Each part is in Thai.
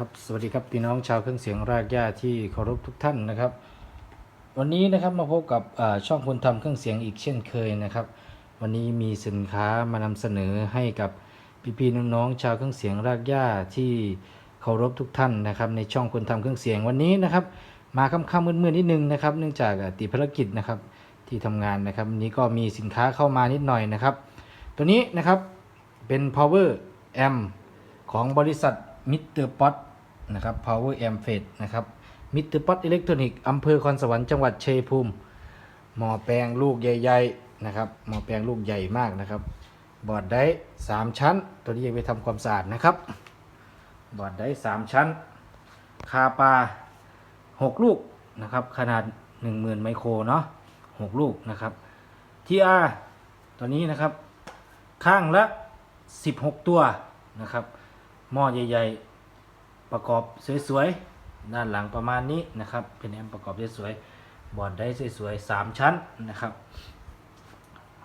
ครับสวัสดีครับพี่น้องชาวเครื่องเสียงรากหญ้าที่เคารพทุกท่านนะครับ วันนี้นะครับมาพบกับช่องคนทำเครื่องเสียงอีกเช่นเคยนะครับ วันนี้มีสินค้ามานำเสนอให้กับพี่ๆน้องๆชาวเครื่องเสียงรากหญ้าที่เคารพทุกท่านนะครับ ในช่องคนทำเครื่องเสียงวันนี้นะครับ มาค่ำๆมืดๆนิดนึงนะครับ เนื่องจากติดภารกิจนะครับที่ทำงานนะครับวันนี้ก็มีสินค้าเข้ามานิดหน่อยนะครับ ตัวนี้นะครับเป็น power amp ของบริษัท Mr. Pot นะครับ Power Amp f e d นะครับ Mr. Pot Electronic อนิกส์อำเภอคอนสวรรค์จังหวัดชัยภูมิ หม้อแปลงลูกใหญ่ๆนะครับหม้อแปลงลูกใหญ่มากนะครับ บอร์ดได้3ชั้น ตัวนี้ยังไปทำความสะอาดนะครับ บอร์ดได้3ชั้น คาปา6ลูกนะครับ ขนาด10,000ไมโครเนาะ6ลูกนะครับ TR ตัวนี้นะครับ ข้างละ 16 ตัวนะครับ หม้อใหญ่ ๆ ประกอบสวยๆด้านหลังประมาณนี้นะครับ เป็นแอมป์ประกอบสวยๆบอร์ดได้สวยๆ3ชั้นนะครับ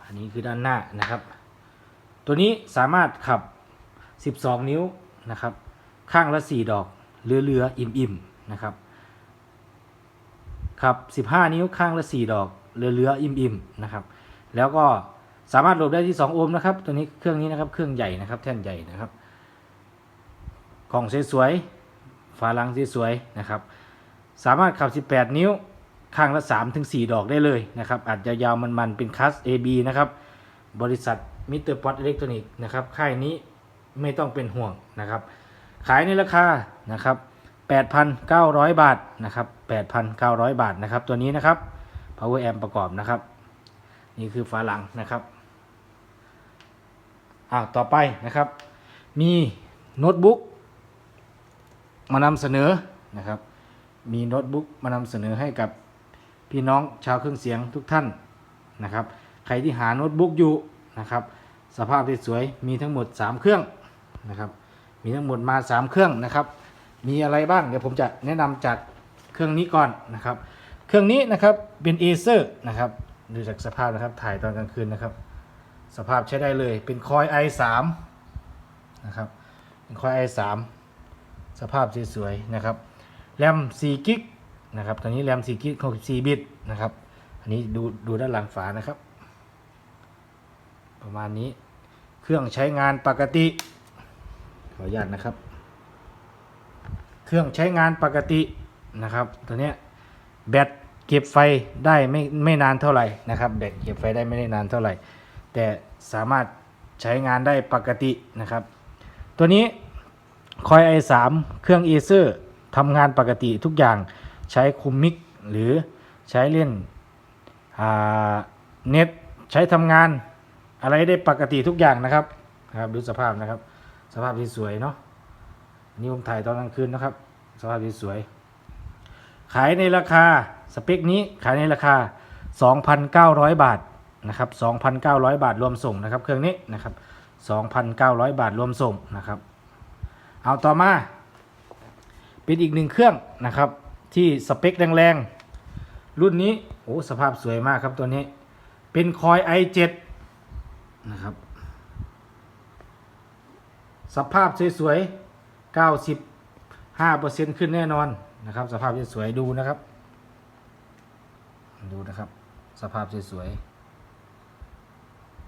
อันนี้คือด้านหน้านะครับ ตัวนี้สามารถขับ 12 นิ้วนะครับ ข้างละ 4 ดอกเรือๆอิ่มๆนะครับขับ 15 นิ้วข้างละ 4 ดอกเรือๆอิ่มๆนะครับ แล้วก็สามารถโหลดได้ที่ 2 โอห์มนะครับ ตัวนี้เครื่องนี้นะครับ เครื่องใหญ่นะครับ แท่นใหญ่นะครับ กล่องสวยๆฝาลังสวยๆนะครับ สามารถขับ 18 นิ้วข้างละ 3-4 ดอกได้เลยนะครับอาจจะยาวมันๆเป็นคัส AB นะครับบริษัทมิเตอร์พอตอิเล็กทรอนิกส์นะครับค่ายนี้ไม่ต้องเป็นห่วงนะครับ ขายในราคานะครับ 8,900 บาทนะครับ 8,900 บาทนะครับ ตัวนี้นะครับ power amp ประกอบนะครับ นี่คือฝาหลังนะครับอ้าวต่อไปนะครับ มีโน้ตบุ๊ก มานำเสนอนะครับ มีโน้ตบุ๊กมานำเสนอให้กับพี่น้องชาวเครื่องเสียงทุกท่านนะครับ ใครที่หาโน้ตบุ๊กอยู่นะครับ สภาพที่สวยมีทั้งหมด 3 เครื่องนะครับ มีทั้งหมดมา 3 เครื่องนะครับ มีอะไรบ้างเดี๋ยวผมจะแนะนำจากเครื่องนี้ก่อนนะครับ เครื่องนี้นะครับเป็น Acer นะครับดูจากสภาพนะครับถ่ายตอนกลางคืนนะครับ สภาพใช้ได้เลยเป็นคอย i3 นะครับเป็นคอย i3 สภาพสวยๆนะครับแรม4กิกนะครับตอนนี้แรม4กิก64บิตนะครับอันนี้ดูดูด้านหลังฝานะครับ ประมาณนี้เครื่องใช้งานปกติ ขออนุญาตนะครับ เครื่องใช้งานปกตินะครับ ตัวเนี้ยแบตเก็บไฟได้ไม่ไม่นานเท่าไหร่นะครับ แบตเก็บไฟได้ไม่ได้นานเท่าไหร่ แต่สามารถใช้งานได้ปกตินะครับ ตัวนี้ คอย i3 เครื่อง Acer ทำงานปกติทุกอย่างใช้คุมมิกหรือใช้เล่นเน็ตใช้ทำงานอะไรได้ปกติทุกอย่างนะครับครับดูสภาพนะครับ สภาพที่สวยเนาะนนี่ผมถ่ายตอนกลางคืนนะครับ สภาพที่สวย ขายในราคาสเปคนี้ขายในราคา 2,900 บาทนะครับ 2,900 บาทรวมส่งนะครับ เครื่องนี้นะครับ 2,900 บาทรวมส่งนะครับ เอาต่อมา เป็นอีกหนึ่งเครื่องนะครับ ที่สเปคแรงๆ รุ่นนี้โอ้สภาพสวยมากครับตัวนี้ เป็นคอย i7 นะครับ สภาพสวยๆ 95%ขึ้นแน่นอนนะครับ สภาพสวยๆดูนะครับ ดูนะครับ สภาพสวย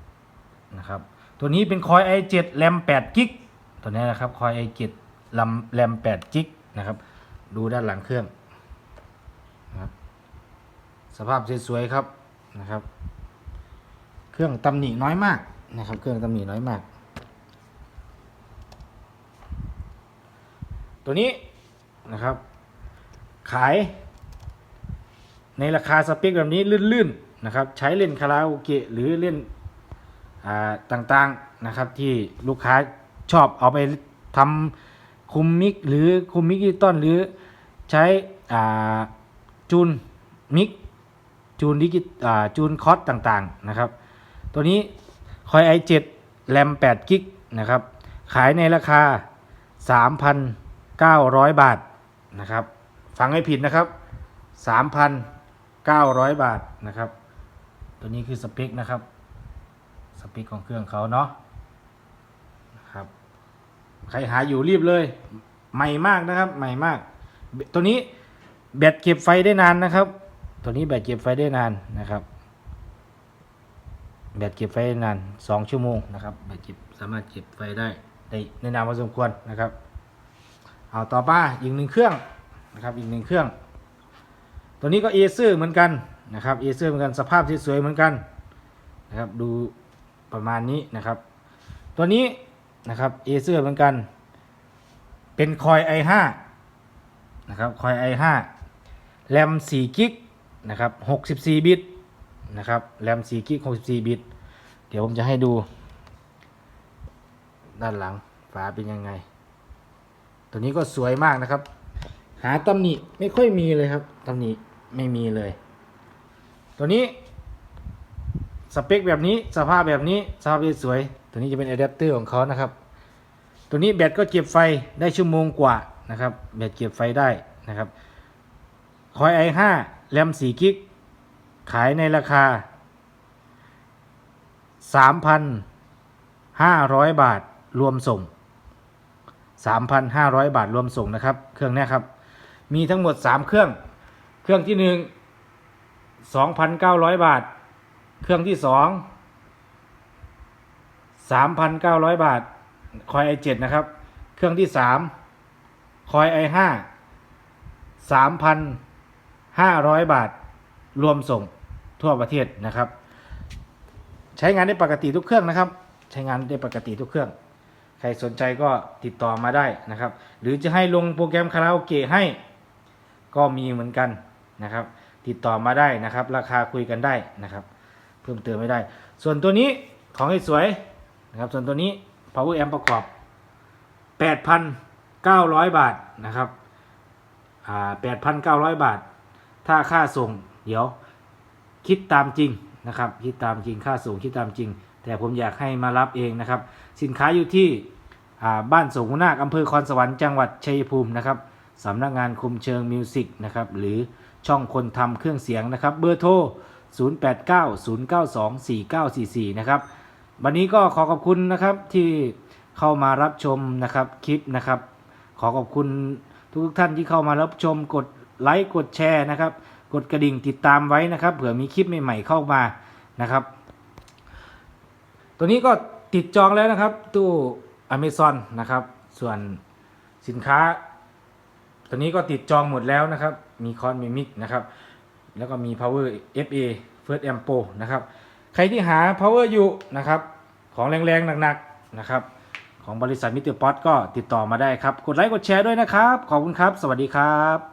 ๆนะครับ ตัวนี้เป็นคอย i7 แรม8กิก ตัวนี้นะครับคอย i7 ลำแรม8กิกนะครับ ดูด้านหลังเครื่องนะครับสภาพสวยๆครับนะครับ เครื่องตำหนิน้อยมากนะครับ เครื่องตำหนิน้อยมาก ตัวนี้นะครับ ขาย ในราคาสเปคแบบนี้ลื่นๆนะครับ ใช้เล่นคาราโอเกะหรือเล่นอ่าต่างๆนะครับที่ลูกค้า ชอบเอาไปทำคุมมิกหรือคุมมิกดิจิตอลหรือใช้อ่าจูนมิกจูนดิจิอ่าจูนคอสต่างๆนะครับ ตัวนี้คอย i7 แรม8กิกนะครับ ขายในราคา 3,900 บาทนะครับ ฟังให้ผิดนะครับ 3,900 บาทนะครับ ตัวนี้คือสเปคนะครับ สเปคของเครื่องเขาเนาะ ใครหาอยู่รีบเลย ใหม่มากนะครับ ใหม่มาก ตัวนี้แบตเก็บไฟได้นานนะครับ ตัวนี้แบตเก็บไฟได้นานนะครับ แบตเก็บไฟได้นานสองชั่วโมงนะครับแบตเก็บสามารถเก็บไฟได้ได้ในนานพอสมควรนะครับ เอาต่อมาอีกหนึ่งเครื่องนะครับอีกหนึ่งเครื่อง ตัวนี้ก็เอเซอร์เหมือนกันนะครับเอเซอร์เหมือนกันสภาพสวยเหมือนกันนะครับ ดูประมาณนี้นะครับ ตัวนี้ นะครับเอเซอร์เหมือนกัน เป็นคอย i5 นะครับคอย i5 แรม4กิกนะครับ64 บิตนะครับแรม4กิก64 บิต เดี๋ยวผมจะให้ดู ด้านหลังฝาเป็นยังไง ตัวนี้ก็สวยมากนะครับ หาตำหนิไม่ค่อยมีเลยครับตำหนิไม่มีเลย ตัวนี้สเปคแบบนี้สภาพแบบนี้สภาพสวย ตัวนี้จะเป็นอะแดปเตอร์ของเขานะครับ ตัวนี้แบตก็เก็บไฟได้ชั่วโมงกว่านะครับ แบตเก็บไฟได้นะครับ คอย i5 แรม4กิก ขายในราคา 3,500 บาทรวมส่ง 3,500 บาทรวมส่งนะครับ เครื่องนี้ครับ มีทั้งหมด 3 เครื่อง เครื่องที่ 1 2,900 บาท เครื่องที่ 2 3,900 บาท คอย i7 นะครับ เครื่องที่ 3 คอย i5 3,500 บาท รวมส่งทั่วประเทศนะครับ ใช้งานได้ปกติทุกเครื่องนะครับ ใช้งานได้ปกติทุกเครื่อง ใครสนใจก็ติดต่อมาได้นะครับ หรือจะให้ลงโปรแกรมคาราโอเกะให้ก็มีเหมือนกันนะครับ ติดต่อมาได้นะครับ ราคาคุยกันได้นะครับ เพิ่มเติมไม่ได้ ส่วนตัวนี้ของให้สวย นะครับ ส่วนตัวนี้ power amp ประกอบ 8,900 บาทนะครับอ่า8,900 บาท ถ้าค่าส่ง เดี๋ยวคิดตามจริงนะครับ คิดตามจริงค่าส่งคิดตามจริง แต่ผมอยากให้มารับเองนะครับ สินค้าอยู่ที่อ่าบ้านสงหุนาคอำเภอคอนสวรรค์จังหวัดชัยภูมินะครับสำนักงานคุมเชิงมิวสิกนะครับหรือช่องคนทำเครื่องเสียงนะครับ เบอร์โทร 0890924944 นะครับ วันนี้ก็ขอขอบคุณนะครับที่เข้ามารับชมนะครับคลิปนะครับ ขอขอบคุณทุกท่านที่เข้ามารับชมกดไลค์กดแชร์นะครับ กดกระดิ่งติดตามไว้นะครับเผื่อมีคลิปใหม่ๆเข้ามานะครับ ตัวนี้ก็ติดจองแล้วนะครับ ตู้ Amazon นะครับ ส่วนสินค้า ตัวนี้ก็ติดจองหมดแล้วนะครับ มีคอนมีมิกนะครับ แล้วก็มี power FA First Amp Pro นะครับ ใครที่หา power อยู่นะครับ ของแรงๆหนักๆนะครับ ของบริษัทมิเตอร์ป๊อตก็ติดต่อมาได้ครับ กดไลค์กดแชร์ด้วยนะครับ ขอบคุณครับ สวัสดีครับ